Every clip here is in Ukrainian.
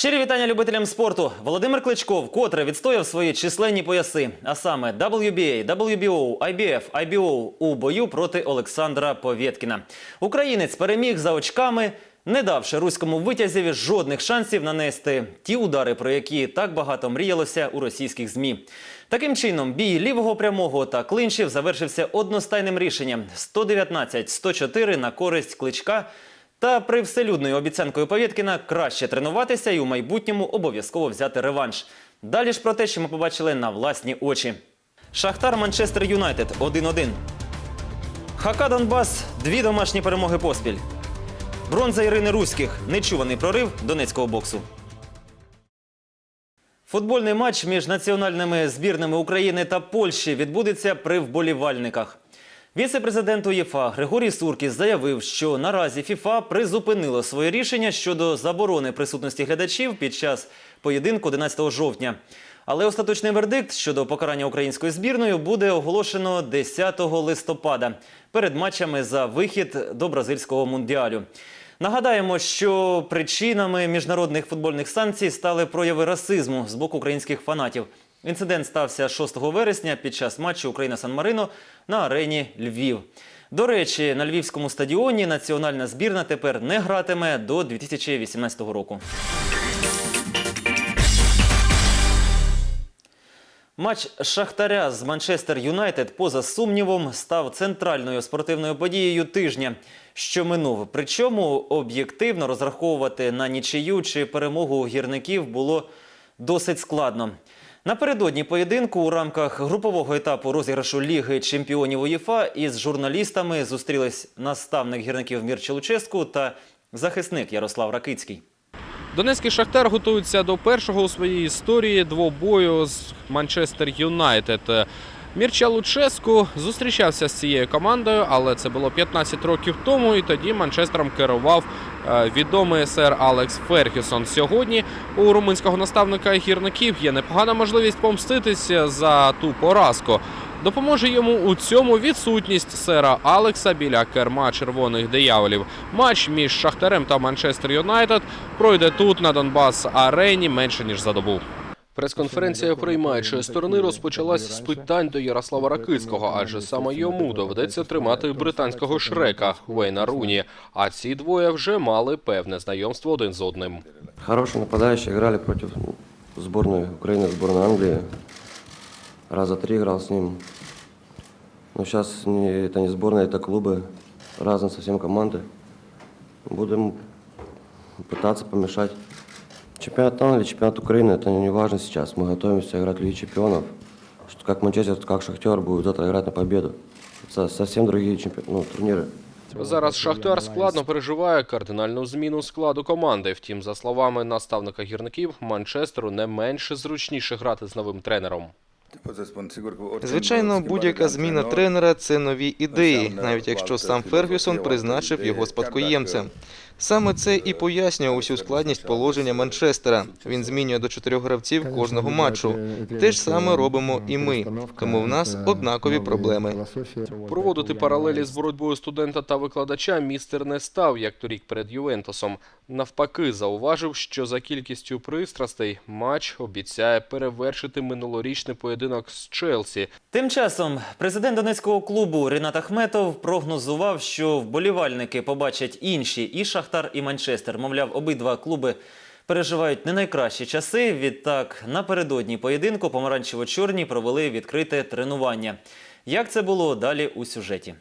Щирі вітання любителям спорту. Володимир Кличко вкотре відстояв свої численні пояси, а саме WBA, WBO, IBF, IBO у бою проти Олександра Повєткіна. Українець переміг за очками, не давши руському витязеві жодних шансів нанести ті удари, про які так багато мріялося у російських змі. Таким чином, бій лівого прямого та клинчів завершився одностайним рішенням 119-104 на користь кличка. Та привселюдною обіцянкою Повєткіна краще тренуватися і у майбутньому обов'язково взяти реванш. Далі ж про те, що ми побачили на власні очі. Шахтар Манчестер Юнайтед 1-1. Хака Донбас дві домашні перемоги поспіль. Бронза Ірини Руських нечуваний прорив донецького боксу. Футбольний матч між національними збірними України та Польщі відбудеться при вболівальниках. Віце-президент УЄФА Григорій Суркіс заявив, що наразі ФІФА призупинило своє рішення щодо заборони присутності глядачів під час поєдинку 11 жовтня. Але остаточний вердикт щодо покарання української збірної буде оголошено 10 листопада перед матчами за вихід до бразильського мундіалю. Нагадаємо, що причинами міжнародних футбольних санкцій стали прояви расизму з боку українських фанатів. Інцидент стався 6 вересня під час матчу Україна-Сан Марино на арені Львів. До речі, на львівському стадіоні національна збірна тепер не гратиме до 2018 року. Матч Шахтаря з Манчестер Юнайтед поза сумнівом став центральною спортивною подією тижня, що минув. Причому об'єктивно розраховувати на нічию чи перемогу гірників було досить складно. Напередодні поєдинку у рамках групового етапу розіграшу Ліги чемпіонів УЄФА із журналістами зустрілись наставник гірників Мір Луческу та захисник Ярослав Ракицький. Донецький Шахтар готується до першого у своїй історії двобою з Манчестер Юнайтед. Мірча Луческу зустрічався з цією командою, але це було 15 років тому, і тоді Манчестером керував е, відомий сер Алекс Фергюсон. Сьогодні у румунського наставника гірників є непогана можливість помститися за ту поразку. Допоможе йому у цьому відсутність сера Алекса біля керма червоних дияволів. Матч між Шахтарем та Манчестер Юнайтед пройде тут на Донбас арені менше ніж за добу. Прес-конференція приймаючої сторони розпочалась з питань до Ярослава Ракицького, адже саме йому доведеться тримати британського шрека Вейна Руні. А ці двоє вже мали певне знайомство один з одним. Хороший нападающий, играли против сборной Украины, сборной Англии. Раза три играл с ним. Но сейчас не, это не сборная, это клубы, разные совсем команды. Будем пытаться помешать. Чемпионат Англии, чемпионат Украины, это не важно сейчас. Мы готовимся играть в Лиге чемпионов. Что как Манчестер, как Шахтер будет завтра играть на победу. Это совсем другие чемпи- ну, турниры. Зараз Шахтар складно переживає кардинальну зміну складу команди. Втім, за словами наставника гірників, Манчестеру не менше зручніше грати з новим тренером. Звичайно, будь-яка зміна тренера це нові ідеї, навіть якщо сам Фергюсон призначив його спадкоємцем. Саме це і пояснює усю складність положення Манчестера. Він змінює до чотирьох гравців кожного матчу. Те ж саме робимо і ми. Тому в нас однакові проблеми. Проводити паралелі з боротьбою студента та викладача містер не став, як торік перед Ювентусом. Навпаки, зауважив, що за кількістю пристрастей матч обіцяє перевершити минулорічний поєдинок з Челсі. Тим часом президент донецького клубу Рінат Ахметов прогнозував, що вболівальники побачать інші і Шахтар, і Манчестер. Мовляв, обидва клуби переживають не найкращі часи. Відтак, напередодні поєдинку помаранчево-чорні провели відкрите тренування. Як це було далі у сюжеті?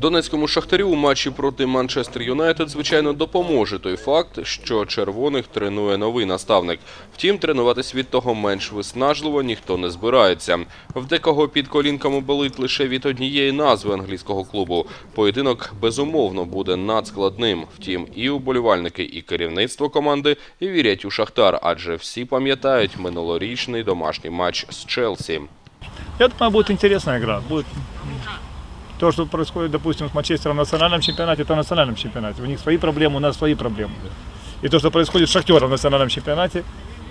Донецькому шахтарю у матчі проти Манчестер Юнайтед, звичайно, допоможе той факт, що червоних тренує новий наставник. Втім, тренуватись від того менш виснажливо ніхто не збирається. В декого під колінками болить лише від однієї назви англійського клубу. Поєдинок безумовно буде надскладним. Втім, і уболівальники, і керівництво команди вірять у Шахтар, адже всі пам'ятають минулорічний домашній матч з Челсі. Я думаю, будет интересная игра. Будет то, что происходит, допустим, с Манчестером в национальном чемпионате, это в национальном чемпионате. У них свои проблемы, у нас свои проблемы. И то, что происходит с Шахтером в национальном чемпионате,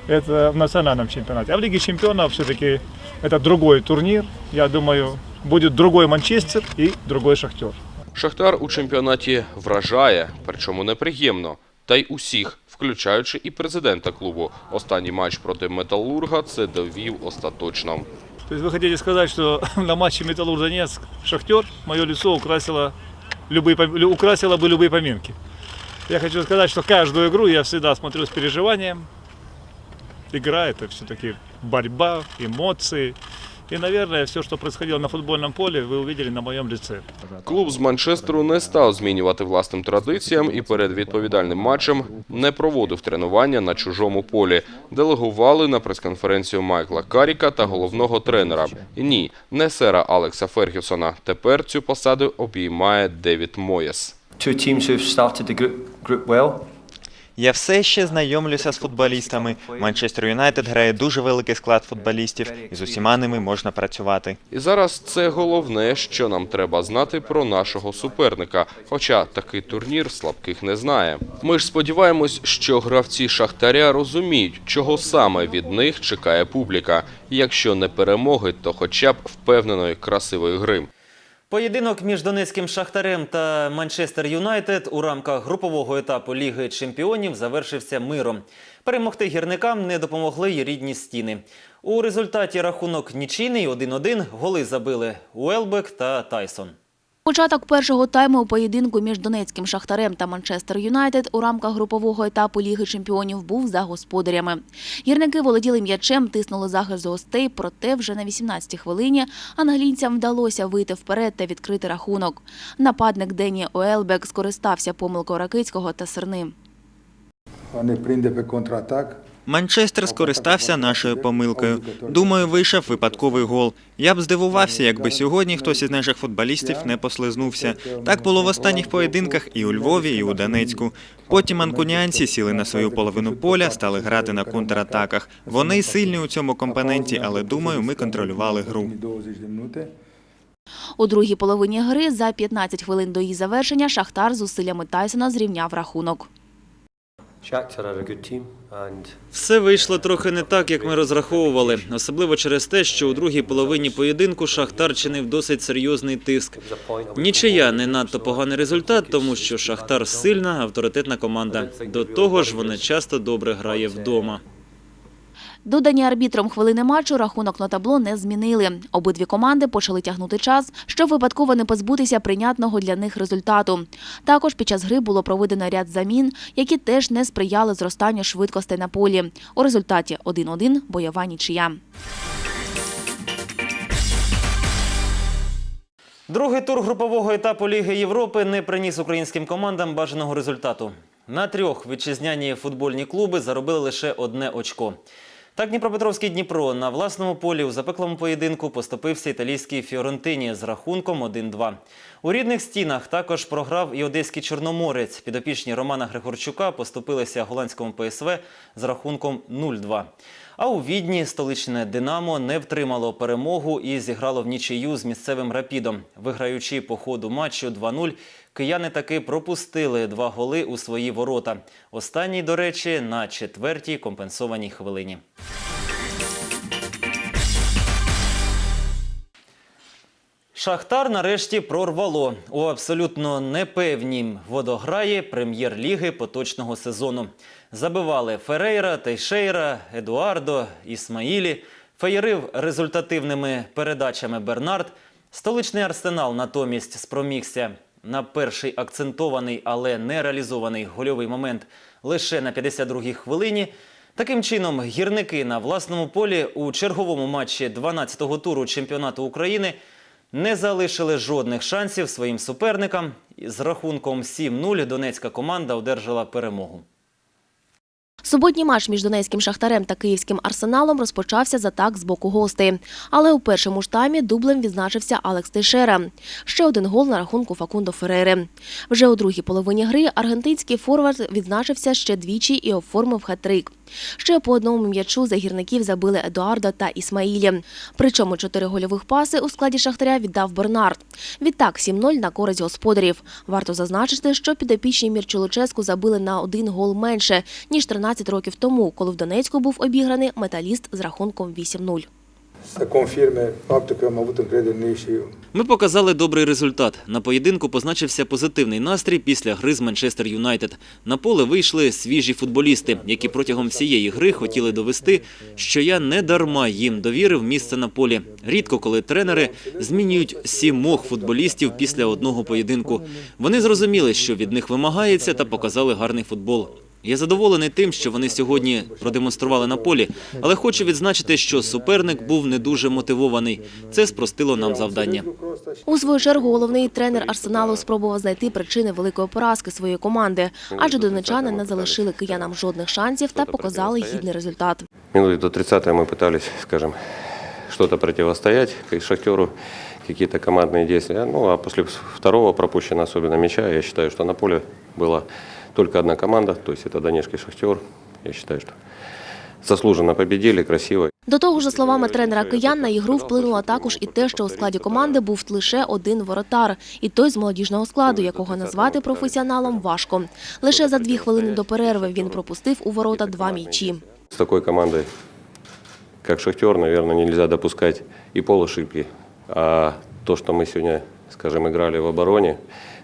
это в национальном чемпионате. А в Лиге чемпионов все-таки это другой турнир. Я думаю, будет другой Манчестер и другой Шахтер. Шахтар у чемпіонаті вражає, причому неприємно. Та й усіх включаючи і президента клубу. Останній матч проти Металурга це довів остаточно. То есть вы хотите сказать, что на матче Металлург Донецк Шахтер мое лицо украсило, любые, украсило бы любые поминки. Я хочу сказать, что каждую игру я всегда смотрю с переживанием. Игра это все-таки борьба, эмоции. И, наверное, все, что происходило на футбольном поле, вы увидели на моем лице. Клуб з Манчестеру не став змінювати власним традиціям і перед відповідальним матчем не проводив тренування на чужому полі. Делегували на прес-конференцію Майкла Каріка та головного тренера. Ні, не сера Алекса Фергюсона. Тепер цю посаду обіймає Девід Моєс. two teams who've started the group, group well. Я все ще знайомлюся з футболістами. Манчестер Юнайтед грає дуже великий склад футболістів, і з усіма ними можна працювати. І зараз це головне, що нам треба знати про нашого суперника. Хоча такий турнір слабких не знає. Ми ж сподіваємось, що гравці Шахтаря розуміють, чого саме від них чекає публіка. Якщо не перемоги, то хоча б впевненої красивої гри. Поєдинок між Донецьким Шахтарем та Манчестер Юнайтед у рамках групового етапу Ліги Чемпіонів завершився миром. Перемогти гірникам не допомогли й рідні стіни. У результаті рахунок нічийний 1-1 голи забили Уелбек та Тайсон. Початок першого тайму у поєдинку між Донецьким Шахтарем та Манчестер Юнайтед у рамках групового етапу Ліги Чемпіонів був за господарями. Гірники володіли м'ячем, тиснули захист з гостей, проте вже на 18-й хвилині англійцям вдалося вийти вперед та відкрити рахунок. Нападник Дені Оелбек скористався помилкою Ракицького та Серни. Вони прийде контратак. Манчестер скористався нашою помилкою. Думаю, вийшов випадковий гол. Я б здивувався, якби сьогодні хтось із наших футболістів не послизнувся. Так було в останніх поєдинках і у Львові, і у Донецьку. Потім анкуніанці сіли на свою половину поля, стали грати на контратаках. Вони сильні у цьому компоненті, але думаю, ми контролювали гру. У другій половині гри за 15 хвилин до її завершення Шахтар з усиллями Тайсона зрівняв рахунок. Все вийшло трохи не так, як ми розраховували, особливо через те, що у другій половині поєдинку Шахтар чинив досить серйозний тиск. Нічия не надто поганий результат, тому що Шахтар сильна, авторитетна команда. До того ж, вона часто добре грає вдома. Додані арбітром хвилини матчу рахунок на табло не змінили. Обидві команди почали тягнути час, щоб випадково не позбутися прийнятного для них результату. Також під час гри було проведено ряд замін, які теж не сприяли зростанню швидкостей на полі. У результаті 1-1 – бойова нічия. Другий тур групового етапу Ліги Європи не приніс українським командам бажаного результату. На трьох вітчизняні футбольні клуби заробили лише одне очко. Так Дніпропетровський Дніпро на власному полі у запеклому поєдинку поступився італійській Фіорентині з рахунком 1-2. У рідних стінах також програв і одеський Чорноморець. Підопічні Романа Григорчука поступилися голландському ПСВ з рахунком 0-2. А у Відні столичне Динамо не втримало перемогу і зіграло в нічию з місцевим рапідом. Виграючи по ходу матчу 2-0, кияни таки пропустили два голи у свої ворота. Останній, до речі, на четвертій компенсованій хвилині. Шахтар нарешті прорвало у абсолютно непевнім водограї прем'єр-ліги поточного сезону. Забивали Ферейра, Тейшейра, Едуардо, Ісмаїлі. Феєрив результативними передачами Бернард. Столичний арсенал натомість спромігся на перший акцентований, але не реалізований гольовий момент лише на 52-й хвилині. Таким чином, гірники на власному полі у черговому матчі 12-го туру чемпіонату України не залишили жодних шансів своїм суперникам. З рахунком 7-0 донецька команда одержала перемогу. Суботній матч між Донецьким Шахтарем та Київським Арсеналом розпочався з атак з боку гостей. Але у першому ж дублем відзначився Алекс Тейшера. Ще один гол на рахунку Факундо Ферери. Вже у другій половині гри аргентинський форвард відзначився ще двічі і оформив хет-трик. Ще по одному м'ячу за гірників забили Едуарда та Ісмаїлі. Причому чотири гольових паси у складі Шахтаря віддав Бернард. Відтак 7-0 на користь господарів. Варто зазначити, що підопічні Мірчолоческу забили на один гол менше, ніж 13 років тому, коли в Донецьку був обіграний металіст з рахунком 8-0. Să confirme faptul că am avut încredere. Ми показали добрий результат. На поєдинку позначився позитивний настрій після гри з Манчестер Юнайтед. На поле вийшли свіжі футболісти, які протягом всієї гри хотіли довести, що я не дарма їм довірив місце на полі. Рідко коли тренери змінюють сімох футболістів після одного поєдинку. Вони зрозуміли, що від них вимагається, та показали гарний футбол. Я задоволений тим, що вони сьогодні продемонстрували на полі, але хочу відзначити, що суперник був не дуже мотивований. Це спростило нам завдання. У свою чергу головний тренер Арсеналу спробував знайти причини великої поразки своєї команди, адже донечани не залишили киянам жодних шансів та показали гідний результат. Минуты до 30 мы пытались, скажем, что-то противостоять к Шахтеру, какие-то командные действия. Ну, а после второго пропущенного, особенно мяча, я считаю, что на поле была только одна команда, то есть это Донецкий Шахтер. Я считаю, что заслуженно победили, красиво. До того ж, за словами тренера киян, на ігру вплинуло також і те, що у складі команди був лише один воротар, і той з молодіжного складу, якого назвати професіоналом важко. Лише за дві хвилини до перерви він пропустив у ворота два м'ячі. С такой командой, как Шахтер, наверное, нельзя допускать и полошибки. А то, что мы сегодня, скажем, играли в обороне,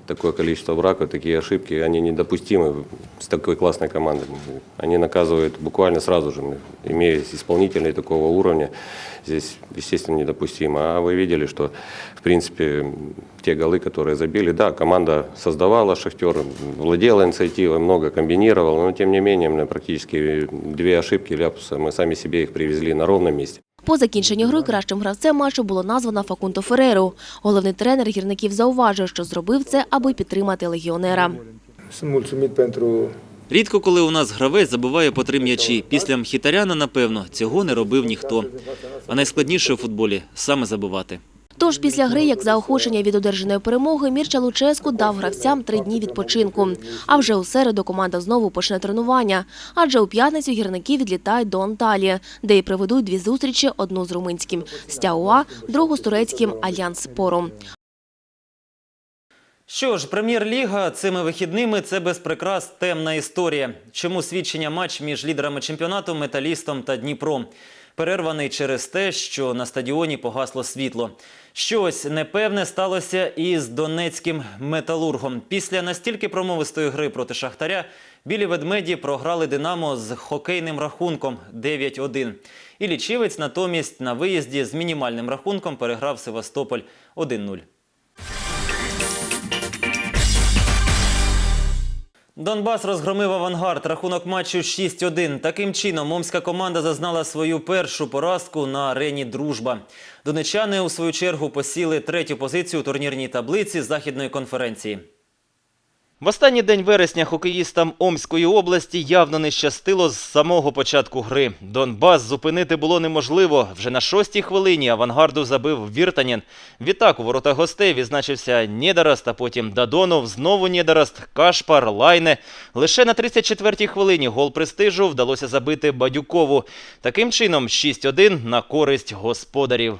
такое количество браков, такие ошибки, они недопустимы с такой классной командой. Они наказывают буквально сразу же, имея исполнителей такого уровня, здесь, естественно, недопустимо. А вы видели, что, в принципе, те голы, которые забили, да, команда создавала Шахтер, владела инициативой, много комбинировала, но тем не менее, практически две ошибки ляпуса, мы сами себе их привезли на ровном месте. По закінченню гри кращим гравцем матчу було названо Факунто Фереру. Головний тренер гірників зауважив, що зробив це, аби підтримати легіонера. Рідко коли у нас гравець забиває по три м'ячі. Після Мхітаряна, напевно, цього не робив ніхто. А найскладніше у футболі саме забивати. Тож після гри, як заохочення від одержаної перемоги, Мірча Луческу дав гравцям три дні відпочинку. А вже у середу команда знову почне тренування. Адже у п'ятницю гірники відлітають до Анталії, де й проведуть дві зустрічі: одну з румунським Стяуа, другу з турецьким Альянс Спором. Що ж, прем'єр-ліга цими вихідними це без прикрас темна історія. Чому свідчення матч між лідерами чемпіонату Металістом та Дніпром? Перерваний через те, що на стадіоні погасло світло. Щось непевне сталося і з донецьким металургом. Після настільки промовистої гри проти Шахтаря білі ведмеді програли Динамо з хокейним рахунком 9-1. І лічівець натомість на виїзді з мінімальним рахунком переграв Севастополь 1-0. Донбас розгромив авангард. Рахунок матчу 6-1. Таким чином, омська команда зазнала свою першу поразку на арені Дружба. Донечани, у свою чергу, посіли третю позицію у турнірній таблиці західної конференції. В останній день вересня хокеїстам Омської області явно не щастило з самого початку гри. Донбас зупинити було неможливо. Вже на шостій хвилині авангарду забив Віртанін. Відтак у воротах гостей відзначився Нєдараст, а потім Дадонов, знову Нєдараст, Кашпар, Лайне. Лише на 34-й хвилині гол престижу вдалося забити Бадюкову. Таким чином 6-1 на користь господарів.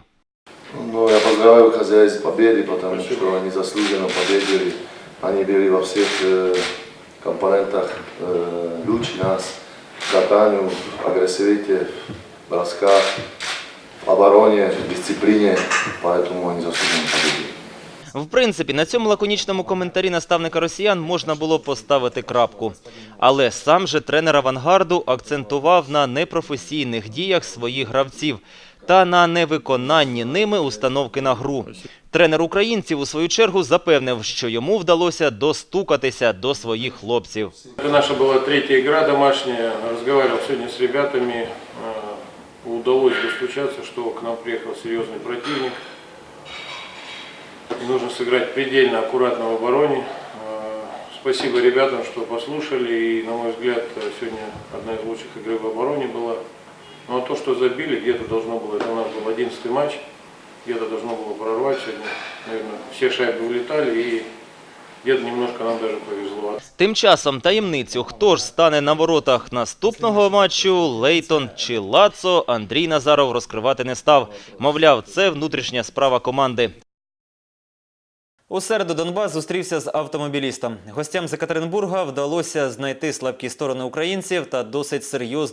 Ну, я поздравляю хозяев с победой, потому что они заслуженно победили. Они были во всех э, компонентах э, лучше нас. В катанию, в агрессивите, в бросках, в обороне, в дисциплине. Поэтому они заслуженно победили. В принципі, на цьому лаконічному коментарі наставника росіян можна було поставити крапку. Але сам же тренер авангарду акцентував на непрофесійних діях своїх гравців та на невиконанні ними установки на гру. Тренер українців у свою чергу запевнив, що йому вдалося достукатися до своїх хлопців. Это наша была третья игра домашняя. Разговаривал сегодня с ребятами. Э, Удалось достучаться, что к нам приехал серьезный противник. И нужно сыграть предельно аккуратно в обороне. Э, Спасибо ребятам, что послушали. И, на мой взгляд, сегодня одна из лучших игр в обороне была. Ну а то, что забили, где-то должно было, это у нас был 11 матч, где-то должно было прорвать сегодня. Наверное, все шайбы улетали и где-то немножко нам даже повезло. Тим часом таємницю, хто ж стане на воротах наступного матчу, Лейтон чи Лацо, Андрій Назаров розкривати не став. Мовляв, це внутрішня справа команди. У середу Донбас зустрівся з автомобілістом. Гостям з Екатеринбурга вдалося знайти слабкі сторони українців та досить серйозно